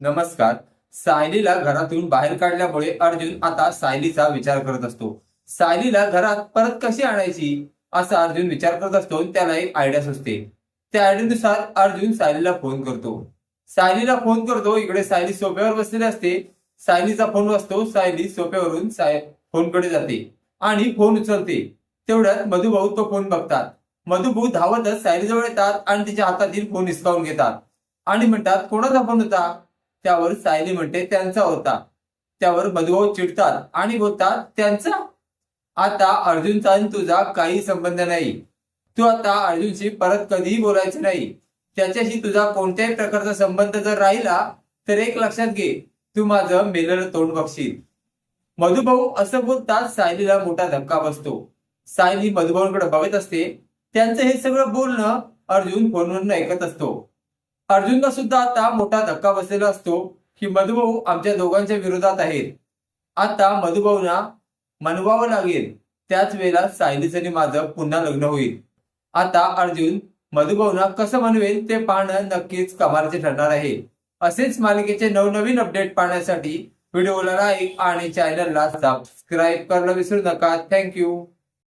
नमस्कार. सायलीला घरातून बाहेर काढल्यामुळे अर्जुन आता सायलीचा विचार करत असतो. सायलीला घरात परत कशी आणायची? असा अर्जुन विचार करत असतो आणि त्याला एक आयडिया सुचते. त्या आयडियानुसार अर्जुन सायलीला फोन करतो. सायलीला फोन करतो. इकडे सायली सोप्यावर बसलेली असते. सायलीचा फोन वाजतो. सायली सोप्यावरून साय फोनकडे जाते आणि फोन उचलते. तेवढ्यात मधुभाऊ तो फोन बघतात. मधुभाऊ धावतच सायलीजवळ येतात आणि तिच्या हातातील फोन हिसकावून घेतात. आणि म्हणतात कोणाचा फोन होता? त्यावर सायली म्हणते त्यांचा होता. त्यावर मधुभाऊ चिडतात आणि बोलतात त्यांचा? आता अर्जुनचा आणि तुझा काही संबंध नाही. तू आता अर्जुनशी परत कधीही बोलायचं नाही. त्याच्याशी तुझा कोणत्याही प्रकारचा संबंध जर राहिला तर एक लक्षात घे तू माझं मेलेलं तोंड बघशील. मधुभाऊ असं बोलतात सायलीला मोठा धक्का बसतो. सायली मधुभाऊंकडे बघत असते त्यांचं हे सगळं बोलणं अर्जुन फोनवरून ऐकत असतो. अर्जुनला सुद्धा आता मोठा धक्का बसलेला असतो की मधुभाऊ आमच्या दोघांच्या विरोधात आहेत. आता मधुभाऊना मनवावं लागेल. त्याच वेळेला सायलीच आणि माझं पुन्हा लग्न होईल. आता अर्जुन मधुभाऊना कसं म्हणवेल ते पाहणं नक्कीच कमालीचे ठरणार आहे. असेच मालिकेचे नवनवीन अपडेट पाहण्यासाठी व्हिडिओला लाईक आणि चॅनलला सबस्क्राईब करायला विसरू नका. थँक्यू